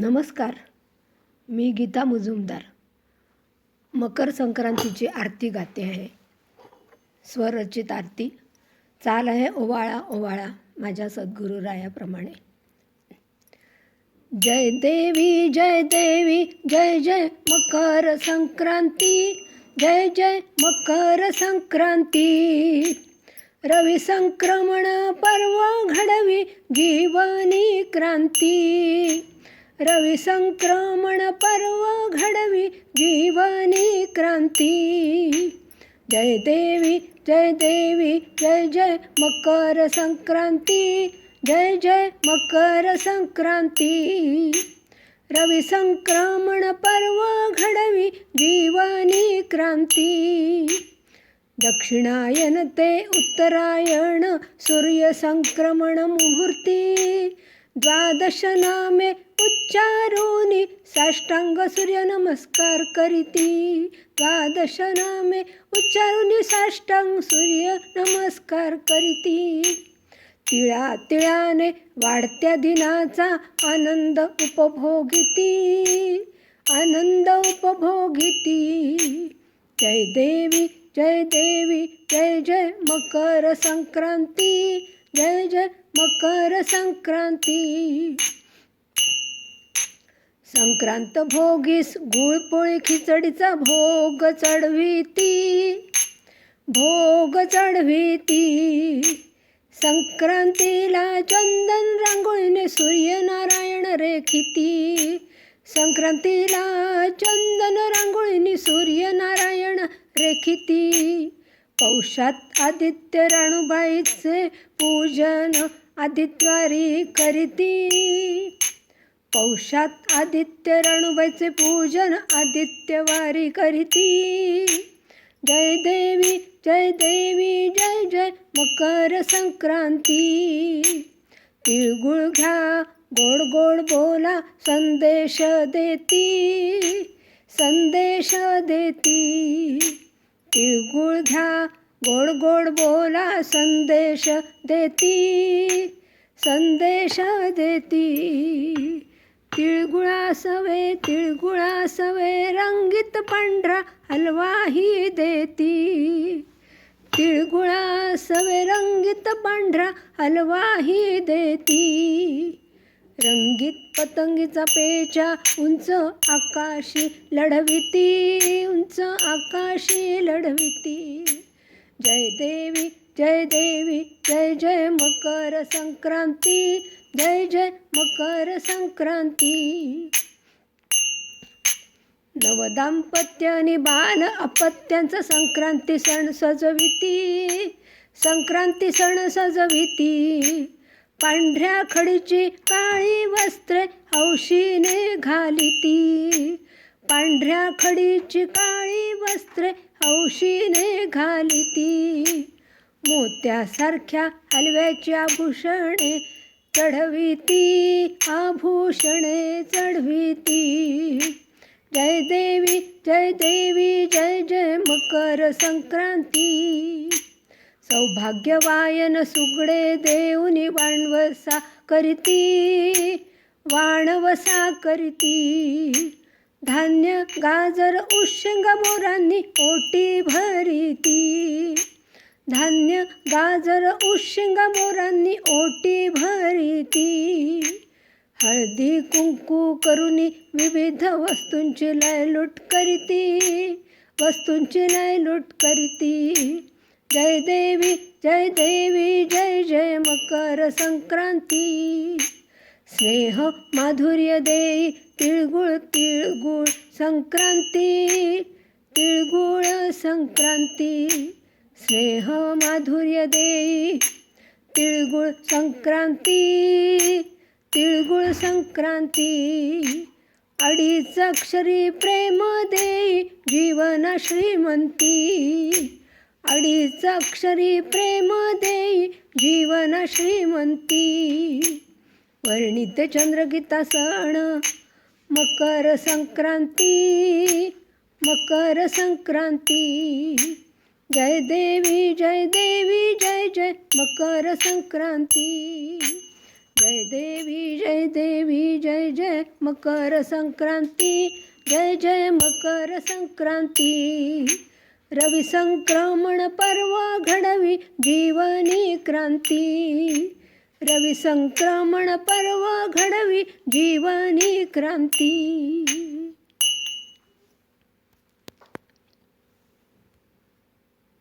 नमस्कार. मी गीता मुजुमदार. मकर संक्रांतीची आरती गाते आहे. स्वरचित आरती. चाल आहे ओवाळा ओवाळा माझ्या सद्गुरुरायाप्रमाणे जय देवी जय देवी जय जय मकर संक्रांती जय जय मकर संक्रांती. रवी संक्रमण पर्व घडवी जीवनी क्रांती. रवी संक्रमण पर्व घडवी जीवनी क्रांती। जय देवी जय देवी जय जय मकर संक्रांती जय जय मकर संक्रांती। रवी संक्रमण पर्व घडवी जीवनी क्रांती। दक्षिणायन ते उत्तरायण सूर्यसंक्रमण मुहूर्ती। द्वादश नामे उच्चारोनि साष्टांग सूर्य नमस्कार करीती. द्वादश नामे उच्चारोनी साष्टांग सूर्य नमस्कार करीती. तिळा तिळाने वाढत्या दिनाचा आनंद उपभोगिती. आनंद उपभोगिती. जय देवी जय देवी जय जय मकर संक्रांती. जय जय मकर संक्रांती. संक्रांत भोगीस गुळपोळी खिचडीचा भोग चढविती. भोग चढविती. संक्रांतीला चंदन रांगोळीने सूर्यनारायण रेखिती. संक्रांतीला चंदन रांगोळीने सूर्यनारायण रेखिती. पौषात आदित्य राणूबाईचे पूजन आदित्यवारी करीती. पौषात आदित्य राणूबाईचे पूजन आदित्यवारी करीती। जय देवी जय देवी जय जय मकर संक्रांती। तिळगुळ घ्या गोड गोड बोला संदेश देती संदेश देती। तिळगुळ घ्या गोड गोड बोला संदेश देती संदेश देती। तिळगुळासवे तिळगुळासवे रंगीत पांढरा हलवाही देती. तिळगुळासवे रंगीत पांढरा हलवाही देती. रंगीत पतंगीचा पेचा उंच आकाशी लढविती उंच आकाशी लढविती. जय देवी जय देवी जय जय मकर संक्रांती जय जय मकर संक्रांती. नवदाम्पत्य आणि बाल अपत्यांचा संक्रांती सण सजविती. संक्रांती सण सजविती. पांढऱ्या खडीची काळी वस्त्रे हौशीने घालिती. पांढऱ्या खडीची काळी वस्त्रे हौशीने घालिती मोत्यासारख्या हलव्याची आभूषणे चढविती आभूषणे चढविती जय देवी जय देवी जय जय मकर संक्रांती. सौभाग्यवायन सुगडे देऊनी वाणवसा करती वाणवसा करती. धान्य गाजर उशिंग मोरांनी ओटी भरीती. धान्य गाजर उशिंग मोरांनी ओटी भरीती. हळदी कुंकू करुनी विविध वस्तूंची लयलूट करीती. वस्तूंची लयलूट करीती. जय देवी जय देवी जय जय मकर संक्रांती. स्नेह माधुर्य देई तिळगुळ तिळगुळ संक्रांती तिळगुळ संक्रांती स्नेह माधुर्य देई. तिळगुळ संक्रांती तिळगुळ संक्रांती अडीच अक्षरी प्रेम देई जीवन श्रीमंती. अडीच अक्षरी प्रेम देई जीवन श्रीमंती. वर्णित चंद्रगीता सण मकर संक्रांती मकर संक्रांती। जय देवी जय देवी जय जय मकर संक्रांती। जय देवी जय देवी जय जय मकर संक्रांती। जय जय मकर संक्रांती। रवी संक्रमण पर्व घडवी जीवनी क्रांती। रवी संक्रमण पर्व घडवी जीवनी क्रांती.